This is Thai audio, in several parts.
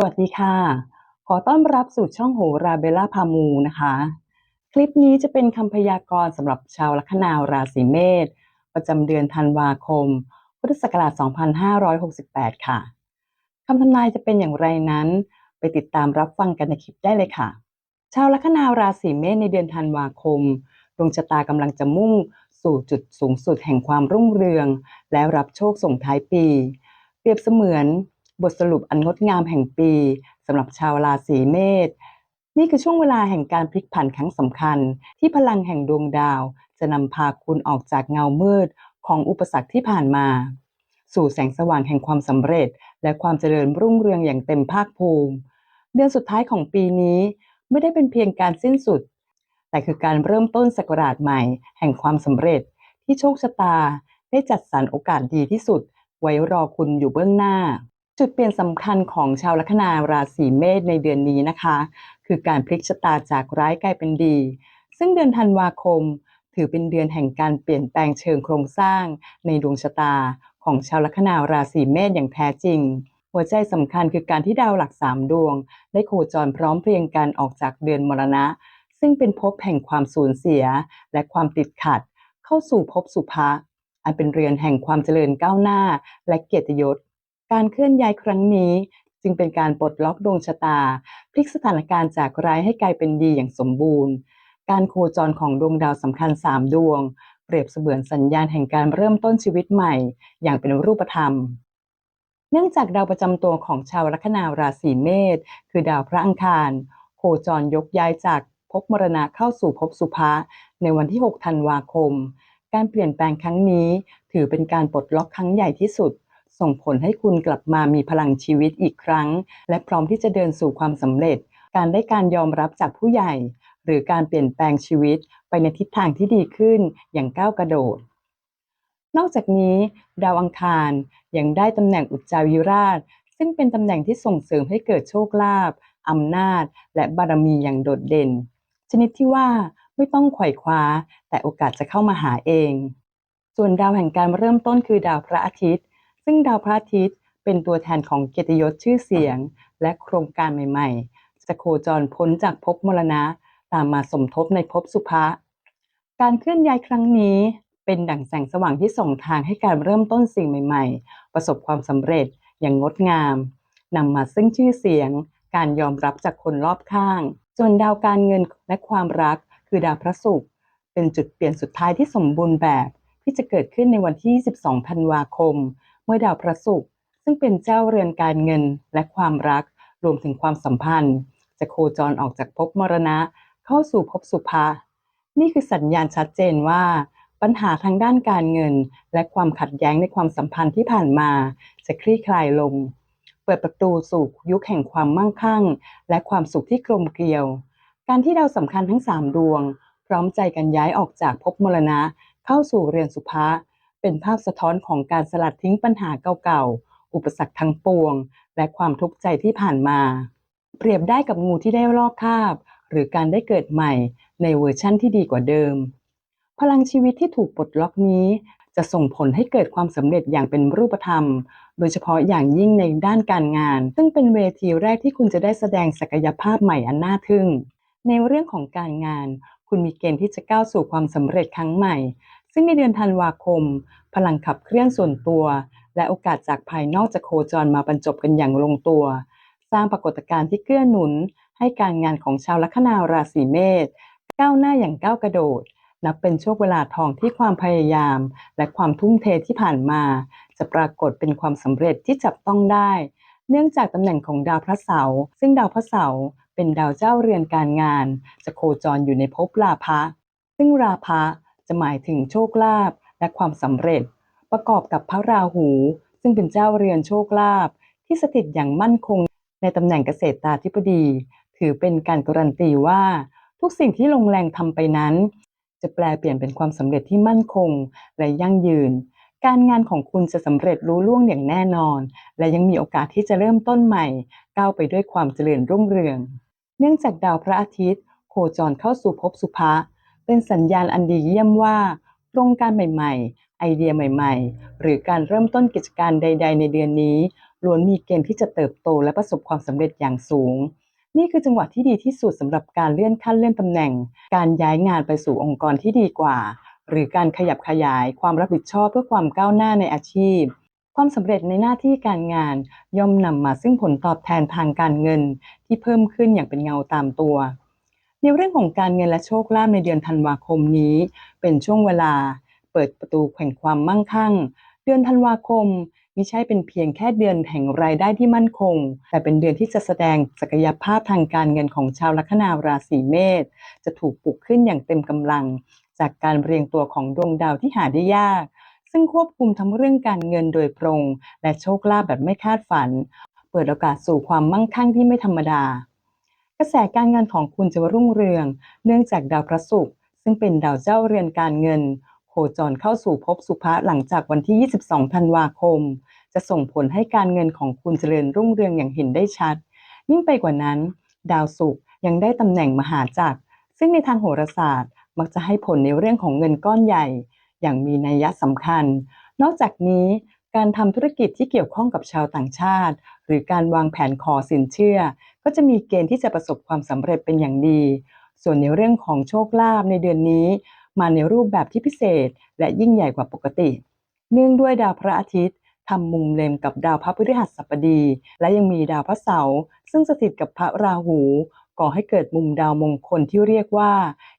สวัสดีค่ะ ขอต้อนรับสู่ช่องโหราเบลล่าพามูนะคะ คลิปนี้จะเป็นคำพยากรณ์สำหรับชาวลัคนาราศีเมษประจำเดือนธันวาคม พุทธศักราช 2568 ค่ะคำทำนายจะเป็นอย่างไรนั้น ไปติดตามรับฟังกันในคลิปได้เลยค่ะ ชาวลัคนาราศีเมษในเดือนธันวาคมดวงชะตากำลังจะมุ่งสู่จุดสูงสุดแห่งความรุ่งเรือง และรับโชคส่งท้ายปี เปรียบเสมือน บทสรุปอันงดงามแห่งปีสำหรับชาวราศีเมษนี่คือช่วงเวลาแห่งการพลิกผันครั้งสำคัญ ที่พลังแห่งดวงดาว จะนำพาคุณออกจากเงามืดของอุปสรรคที่ผ่านมา สู่แสงสว่างแห่งความสำเร็จ และความเจริญรุ่งเรืองอย่างเต็มภาคภูมิ เดือนสุดท้ายของปีนี้ไม่ได้เป็นเพียงการสิ้นสุด แต่คือการเริ่มต้นศักราชใหม่ แห่งความสำเร็จ ที่โชคชะตาได้จัดสรรโอกาสดีที่สุด ไว้รอคุณอยู่เบื้องหน้า จุดเปลี่ยนสำคัญของชาวลัคนาราศีเมษในเดือนนี้นะคะ คือการพลิกชะตาจากร้ายกลายเป็นดี ซึ่งเดือนธันวาคม ถือเป็นเดือนแห่งการเปลี่ยนแปลงเชิงโครงสร้าง ในดวงชะตาของชาวลัคนาราศีเมษอย่างแท้จริง หัวใจสำคัญคือการที่ดาวหลักสามดวง ได้โคจรพร้อมเพรียงกันออกจากเดือนมรณะ ซึ่งเป็นภพแห่งความสูญเสีย และความติดขัด เข้าสู่ภพสุภะอันเป็นเรือนแห่งความเจริญก้าวหน้า และเกียรติยศ การเคลื่อนย้ายครั้งนี้จึงเป็นการปลดล็อกดวงชะตา พลิกสถานการณ์จากร้ายให้กลายเป็นดีอย่างสมบูรณ์ การโคจรของดวงดาวสำคัญ 3 ดวง เปรียบเสมือนสัญญาณแห่งการเริ่มต้นชีวิตใหม่ อย่างเป็นรูปธรรม เนื่องจากดาวประจำตัวของชาวลัคนาราศีเมษคือดาวพระอังคาร โคจรยกย้ายจากภพมรณะเข้าสู่ภพสุภะในวันที่ 6 ธันวาคม การเปลี่ยนแปลงครั้งนี้ ถือเป็นการปลดล็อกครั้งใหญ่ที่สุด ส่งผลให้คุณกลับมามีพลังชีวิตอีกครั้ง และพร้อมที่จะเดินสู่ความสำเร็จ การได้การยอมรับจากผู้ใหญ่ หรือการเปลี่ยนแปลงชีวิตไปในทิศทางที่ดีขึ้นอย่างก้าวกระโดด นอกจากนี้ ดาวอังคารยังได้ตำแหน่งอุจจาวิราช ซึ่งเป็นตำแหน่งที่ส่งเสริมให้เกิดโชคลาภอำนาจ และบารมีอย่างโดดเด่น ชนิดที่ว่าไม่ต้องไขว่คว้า แต่โอกาสจะเข้ามาหาเอง ส่วนดาวแห่งการเริ่มต้นคือดาวพระอาทิตย์ ซึ่งดาวพระอาทิตย์เป็นตัวแทนของเกียรติยศชื่อเสียง และโครงการใหม่ๆ จะโคจรพ้นจากภพมรณะ ตามมาสมทบในภพสุภะการเคลื่อนย้ายครั้งนี้เป็นดั่งแสงสว่างที่ส่งทางให้การเริ่มต้นสิ่งใหม่ๆ ประสบความสำเร็จอย่างงดงามนำมาซึ่งชื่อเสียง การยอมรับจากคนรอบข้าง ส่วนดาวการเงินและความรักคือดาวพระศุกร์เป็นจุดเปลี่ยนสุดท้ายที่สมบูรณ์แบบที่จะเกิดขึ้นในวันที่22ธันวาคม เมื่อดาวพระศุกร์ซึ่งเป็นเจ้าเรือนการเงินและความรักรวมถึงความสัมพันธ์ จะโคจรออกจากภพมรณะเข้าสู่ภพสุภะนี่คือสัญญาณชัดเจนว่า ปัญหาทางด้านการเงิน และความขัดแย้งในความสัมพันธ์ที่ผ่านมา จะคลี่คลายลง เปิดประตูสู่ยุคแห่งความมั่งคั่ง และความสุขที่กลมเกลียว การที่ดาวสำคัญทั้ง 3 ดวง พร้อมใจกันย้ายออกจากภพมรณะ เข้าสู่เรือนสุภะ เป็นภาพสะท้อนของการสลัดทิ้งปัญหาเก่าๆ อุปสรรคทั้งปวง และความทุกข์ใจที่ผ่านมา เปรียบได้กับงูที่ได้ลอกคราบ หรือการได้เกิดใหม่ในเวอร์ชั่นที่ดีกว่าเดิม พลังชีวิตที่ถูกปลดล็อกนี้ จะส่งผลให้เกิดความสำเร็จอย่างเป็นรูปธรรม โดยเฉพาะอย่างยิ่งในด้านการงาน ซึ่งเป็นเวทีแรกที่คุณจะได้แสดงศักยภาพใหม่อันน่าทึ่ง ในเรื่องของการงาน คุณมีเกณฑ์ที่จะก้าวสู่ความสำเร็จครั้งใหม่ ซึ่งในเดือนธันวาคม พลังขับเคลื่อนส่วนตัว และโอกาสจากภายนอกจะโคจรมาบรรจบกันอย่างลงตัว สร้างปรากฏการณ์ที่เกื้อหนุน ให้การงานของชาวลัคนาราศีเมษก้าวหน้าอย่างก้าวกระโดด นับเป็นช่วงเวลาทองที่ความพยายาม และความทุ่มเทที่ผ่านมา จะปรากฏเป็นความสำเร็จที่จับต้องได้ เนื่องจากตำแหน่งของดาวพระเสาร์ซึ่งดาวพระเสาร์เป็นดาวเจ้าเรือนการงาน จะโคจรอยู่ในภพราภะซึ่งราภะ จะหมายถึงโชคลาภและความสำเร็จ ประกอบกับพระราหู ซึ่งเป็นเจ้าเรือนโชคลาภที่สถิตอย่างมั่นคงในตำแหน่งเกษตราธิบดี ถือเป็นการการันตีว่า ทุกสิ่งที่ลงแรงทำไปนั้น จะแปลเปลี่ยนเป็นความสำเร็จที่มั่นคงและยั่งยืน การงานของคุณจะสำเร็จรู้ล่วงอย่างแน่นอน และยังมีโอกาสที่จะเริ่มต้นใหม่ ก้าวไปด้วยความเจริญรุ่งเรือง เนื่องจากดาวพระอาทิตย์ โคจรเข้าสู่ภพสุภะ เป็นสัญญาณอันดีเยี่ยมว่าโครงการใหม่ ๆ ไอเดียใหม่ ๆ หรือการเริ่มต้นกิจการใด ๆ ในเดือนนี้ล้วนมีเกณฑ์ที่จะเติบโตและประสบความสำเร็จอย่างสูง นี่คือจังหวะที่ดีที่สุดสำหรับการเลื่อนขั้นเลื่อนตำแหน่ง การย้ายงานไปสู่องค์กรที่ดีกว่า หรือการขยับขยายความรับผิดชอบเพื่อความก้าวหน้าในอาชีพ ความสำเร็จในหน้าที่การงานย่อมนำมาซึ่งผลตอบแทนทางการเงิน ที่เพิ่มขึ้นอย่างเป็นเงาตามตัว ในเรื่องของการเงินและโชคลาภในเดือนธันวาคมนี้ เป็นช่วงเวลา เปิดประตูแห่งความมั่งคั่ง เดือนธันวาคมไมิใช่เป็นเพียงแค่เดือนแห่งรายได้ที่มั่นคง แต่เป็นเดือนที่จะแสดงศักยภาพทางการเงินของชาวลัคนาราศีเมษจะถูกปลุกขึ้นอย่างเต็มกำลัง จากการเรียงตัวของดวงดาวที่หาได้ยากซึ่งควบคุมทั้งเรื่องการเงินโดยตรง และโชคลาภแบบไม่คาดฝัน เปิดโอกาสสู่ความมั่งคั่งที่ไม่ธรรมดา กระแสการเงินของคุณจะรุ่งเรือง เนื่องจากดาวพระศุกร์ซึ่งเป็นดาวเจ้าเรือนการเงิน โคจรเข้าสู่ภพสุภะหลังจากวันที่ 22 ธันวาคม จะส่งผลให้การเงินของคุณเจริญรุ่งเรืองอย่างเห็นได้ชัด ยิ่งไปกว่านั้น ดาวศุกร์ยังได้ตำแหน่งมหาจักร ซึ่งในทางโหราศาสตร์ มักจะให้ผลในเรื่องของเงินก้อนใหญ่ อย่างมีนัยยะสำคัญ นอกจากนี้ การทำธุรกิจที่เกี่ยวข้องกับชาวต่างชาติ หรือการวางแผนขอสินเชื่อ ก็จะมีเกณฑ์ที่จะประสบความสำเร็จเป็นอย่างดี ส่วนในเรื่องของโชคลาภในเดือนนี้ มาในรูปแบบที่พิเศษ และยิ่งใหญ่กว่าปกติ เนื่องด้วยดาวพระอาทิตย์ทำมุมเลมกับดาวพระพฤหัสบดี และยังมีดาวพระเสาร์ซึ่งสถิตกับพระราหู ก่อให้เกิดมุมดาวมงคลที่เรียกว่า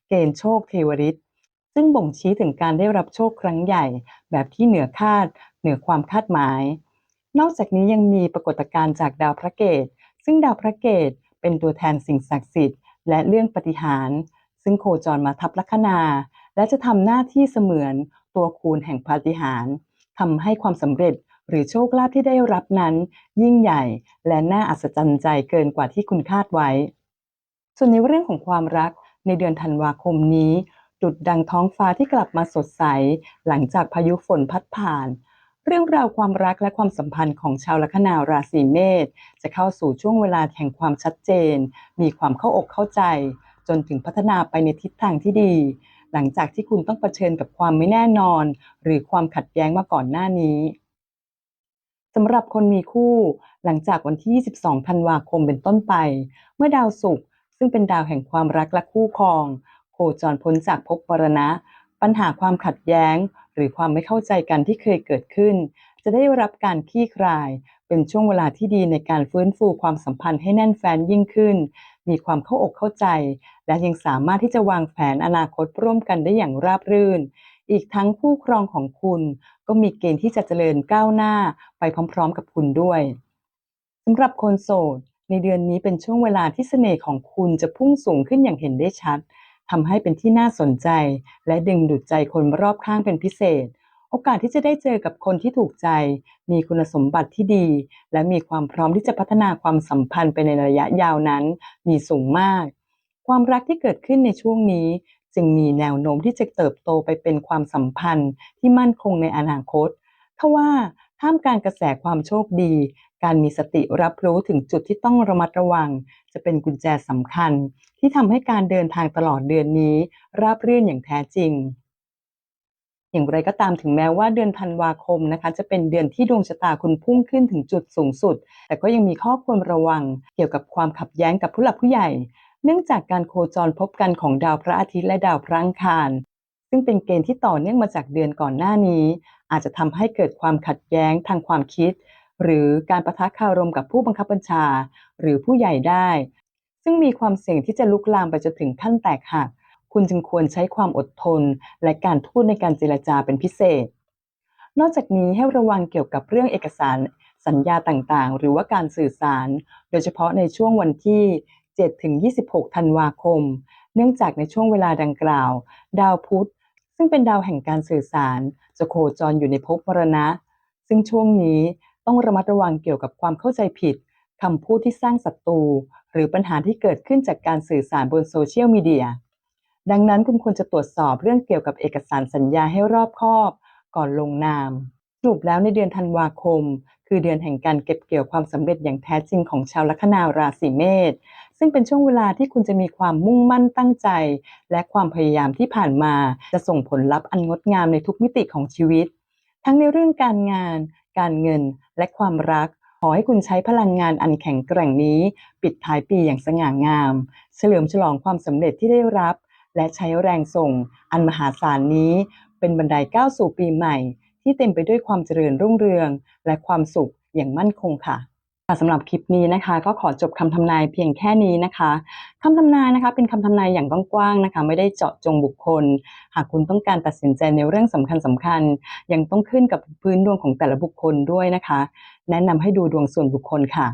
เกณฑ์โชคเทวฤทธิ์ ซึ่งบ่งชี้ถึงการได้รับโชคครั้งใหญ่ แบบที่เหนือคาด เหนือความคาดหมาย นอกจากนี้ยังมีปรากฏการณ์จากดาวพระเกต ซึ่งดาวพระเกตเป็นตัวแทนสิ่งศักดิ์สิทธิ์ และเรื่องปฏิหารซึ่งโคจรมาทับลัคนา และจะทำหน้าที่เสมือนตัวคูณแห่งปาฏิหาริย์ทำให้ความสำเร็จหรือโชคลาภที่ได้รับนั้น ยิ่งใหญ่และน่าอัศจรรย์ใจเกินกว่าที่คุณคาดไว้ ส่วนในเรื่องของความรักในเดือนธันวาคมนี้ ดุดดังท้องฟ้าที่กลับมาสดใส หลังจากพายุฝนพัดผ่าน เรื่องราวความรักและความสัมพันธ์ของชาวลัคนาราศีเมษจะเข้าสู่ช่วงเวลาแห่งความชัดเจน มีความเข้าอกเข้าใจ จนถึงพัฒนาไปในทิศทางที่ดี หลังจากที่คุณต้องเผชิญกับความไม่แน่นอน หรือความขัดแย้งมาก่อนหน้านี้สำหรับคนมีคู่ หลังจากวันที่ 22 ธันวาคมเป็นต้นไป เมื่อดาวศุกร์ซึ่งเป็นดาวแห่งความรักและคู่ครอง คจรพ้นจากภพมรณะ ปัญหาความขัดแย้ง หรือความไม่เข้าใจกันที่เคยเกิดขึ้น จะได้รับการคลี่คลาย เป็นช่วงเวลาที่ดีในการฟื้นฟูความสัมพันธ์ให้แน่นแฟ้นยิ่งขึ้น มีความเข้าอกเข้าใจ และยังสามารถที่จะวางแผนอนาคตร่วมกันได้อย่างราบรื่น อีกทั้งคู่ครองของคุณก็มีเกณฑ์ที่จะเจริญก้าวหน้าไปพร้อม ๆ กับคุณด้วยสำหรับคนโสดในเดือนนี้เป็นช่วงเวลาที่เสน่ห์ของคุณจะพุ่งสูงขึ้นอย่างเห็นได้ชัด ทำให้เป็นที่น่าสนใจ และดึงดูดใจคนรอบข้างเป็นพิเศษ โอกาสที่จะได้เจอกับคนที่ถูกใจ มีคุณสมบัติที่ดี และมีความพร้อมที่จะพัฒนาความสัมพันธ์ไปในระยะยาวนั้น มีสูงมาก ความรักที่เกิดขึ้นในช่วงนี้ จึงมีแนวโน้มที่จะเติบโตไปเป็นความสัมพันธ์ที่มั่นคงในอนาคตทว่า ท่ามกลางกระแสความโชคดี การมีสติรับรู้ถึงจุดที่ต้องระมัดระวัง จะเป็นกุญแจสำคัญ ที่ทำให้การเดินทางตลอดเดือนนี้ ราบรื่นอย่างแท้จริง อย่างไรก็ตามถึงแม้ว่าเดือนธันวาคมนะคะ จะเป็นเดือนที่ดวงชะตาคุณพุ่งขึ้นถึงจุดสูงสุด แต่ก็ยังมีข้อควรระวัง เกี่ยวกับความขัดแย้งกับผู้หลักผู้ใหญ่ เนื่องจากการโคจรพบกันของดาวพระอาทิตย์และดาวพระอังคารซึ่งเป็นเกณฑ์ที่ต่อเนื่องมาจากเดือนก่อนหน้านี้ อาจจะทำให้เกิดความขัดแย้งทางความคิด หรือการประทะคารมกับผู้บังคับบัญชา หรือผู้ใหญ่ได้ ซึ่งมีความเสี่ยงที่จะลุกลามไปจนถึงขั้นแตกหัก คุณจึงควรใช้ความอดทน และการพูดในการเจรจาเป็นพิเศษ นอกจากนี้ให้ระวังเกี่ยวกับเรื่องเอกสาร สัญญาต่างๆ หรือว่าการสื่อสาร โดยเฉพาะในช่วงวันที่7ถึง26 ธันวาคม เนื่องจากในช่วงเวลาดังกล่าว ดาวพุธ ซึ่งเป็นดาวแห่งการสื่อสาร จะโคจรอยู่ในภพมรณะ ซึ่งช่วงนี้ต้องระมัดระวังเกี่ยวกับความเข้าใจผิดคำพูดที่สร้างศัตรูหรือปัญหาที่เกิดขึ้นจากการสื่อสารบนโซเชียลมีเดีย ดังนั้นคุณควรจะตรวจสอบเรื่องเกี่ยวกับเอกสารสัญญาให้รอบคอบ ก่อนลงนามสรุปแล้วในเดือนธันวาคม คือเดือนแห่งการเก็บเกี่ยวความสำเร็จอย่างแท้จริงของชาวลัคนาราศีเมษ ซึ่งเป็นช่วงเวลาที่คุณจะมีความมุ่งมั่นตั้งใจ และความพยายามที่ผ่านมา จะส่งผลลัพธ์อันงดงามในทุกมิติของชีวิต ทั้งในเรื่องการงาน การเงิน และความรัก ขอให้คุณใช้พลังงานอันแข็งแกร่งนี้ ปิดท้ายปีอย่างสง่างาม เฉลิมฉลองความสำเร็จที่ได้รับ และใช้แรงส่ง อันมหาศาลนี้ เป็นบันไดก้าวสู่ปีใหม่ ที่เต็มไปด้วยความเจริญรุ่งเรือง และความสุขอย่างมั่นคงค่ะ สำหรับคลิปนี้นะคะก็ขอจบคำทำนายเพียงแค่นี้นะคะคำทำนายนะคะเป็นคำทำนายอย่างกว้างๆนะคะไม่ได้เจาะจงบุคคล หากคุณต้องการตัดสินใจในเรื่องสำคัญสำคัญๆยังต้องขึ้นกับพื้นดวงของแต่ละบุคคลด้วยนะคะ แนะนำให้ดูดวงส่วนบุคคลค่ะ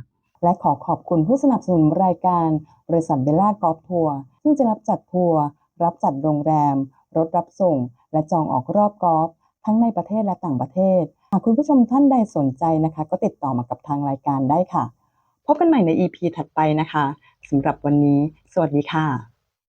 และขอขอบคุณผู้สนับสนุนรายการบริษัทเบลล่ากอล์ฟทัวร์ซึ่งจะรับจัดทัวร์รับจัดโรงแรม รถรับส่ง และจองออกรอบกอล์ฟทั้งในประเทศและต่างประเทศากคุณผู้ชมท่านใดสนใจนะคะ ก็ติดต่อมากับทางรายการได้ค่ะ พบกันใหม่ใน EP ถัดไปนะคะสำหรับวันนี้ สวัสดีค่ะ